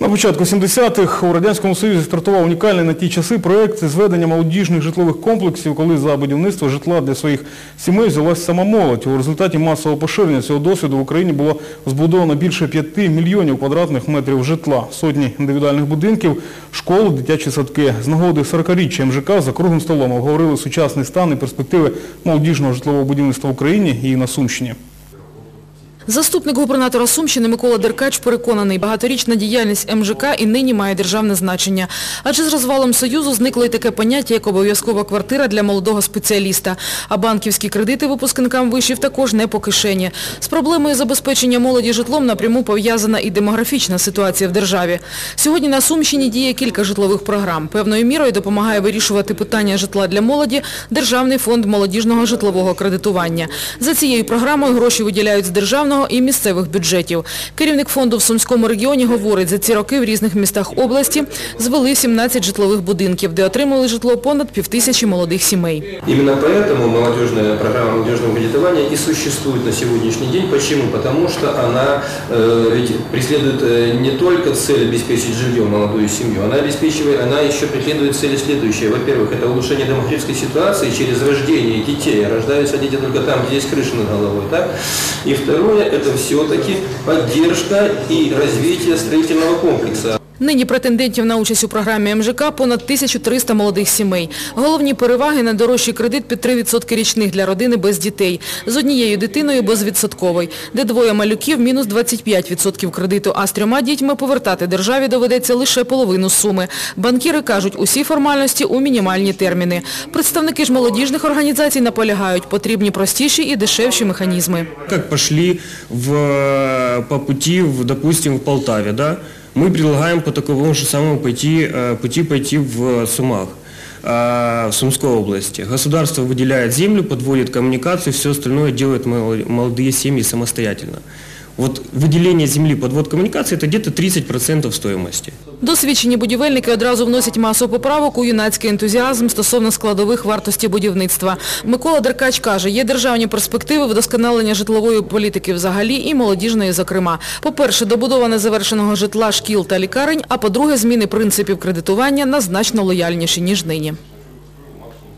На початку 70-х у Радянському Союзі стартував унікальний на ті часи проєкт з зведення молодіжних житлових комплексів, коли за будівництво житла для своїх сімей взялась сама молодь. У результаті масового поширення цього досвіду в Україні було збудовано більше 5 мільйонів квадратних метрів житла, сотні індивідуальних будинків, школи, дитячі садки. З нагоди 40-річчя МЖК за круглим столом обговорили сучасний стан і перспективи молодіжного житлового будівництва в Україні і на Сумщині. Заступник губернатора Сумщини Микола Деркач переконаний, багаторічна діяльність МЖК і нині має державне значення. Адже з розвалом Союзу зникло й таке поняття, як обов'язкова квартира для молодого спеціаліста. А банківські кредити випускникам вишів також не по кишені. З проблемою забезпечення молоді житлом напряму пов'язана і демографічна ситуація в державі. Сьогодні на Сумщині діє кілька житлових програм. Певною мірою допомагає вирішувати питання житла для молоді Державний фонд молодіжного житлового кредитування. За цією програмою гроші виділяють з державного і місцевих бюджетів. Керівник фонду в Сумському регіоні говорить, за ці роки в різних містах області звели 17 житлових будинків, де отримали житло понад півтисячі молодих сімей. Именно поэтому молодежная программа молодежного кредитования и существует на сегодняшний день. Почему? Потому что она э, ведь преследует э, не только цель обеспечить жильем молодую семью, она обеспечивает, она еще преследует цели следующие. Во-первых, это улучшение демографической ситуации через рождение детей. Рождаются дети только там, где есть крыша над головой. Так? И второе, это все-таки поддержка и развитие строительного комплекса. Нині претендентів на участь у програмі МЖК понад 1300 молодих сімей. Головні переваги – найдорожчий кредит під 3% річних для родини без дітей. З однією дитиною безвідсотковий. Де двоє малюків – мінус 25% кредиту, а з трьома дітьми повертати державі доведеться лише половину суми. Банкіри кажуть, усі формальності у мінімальні терміни. Представники ж молодіжних організацій наполягають, потрібні простіші і дешевші механізми. Как пошли в, э, по пути, в, допустим, в Полтаве, да, мы предлагаем по такому же самому пойти, э, пути пойти в Сумах, э, в Сумской области. Государство выделяет землю, подводит коммуникацию, все остальное делают мол- молодые семьи самостоятельно. Вот выделение земли, подвод коммуникации – это где-то 30% стоимости. Досвідчені будівельники одразу вносять масу поправок у юнацький ентузіазм стосовно складових вартості будівництва. Микола Деркач каже, є державні перспективи вдосконалення житлової політики взагалі і молодіжної зокрема. По-перше, добудова незавершеного житла, шкіл та лікарень, а по-друге, зміни принципів кредитування на значно лояльніші, ніж нині.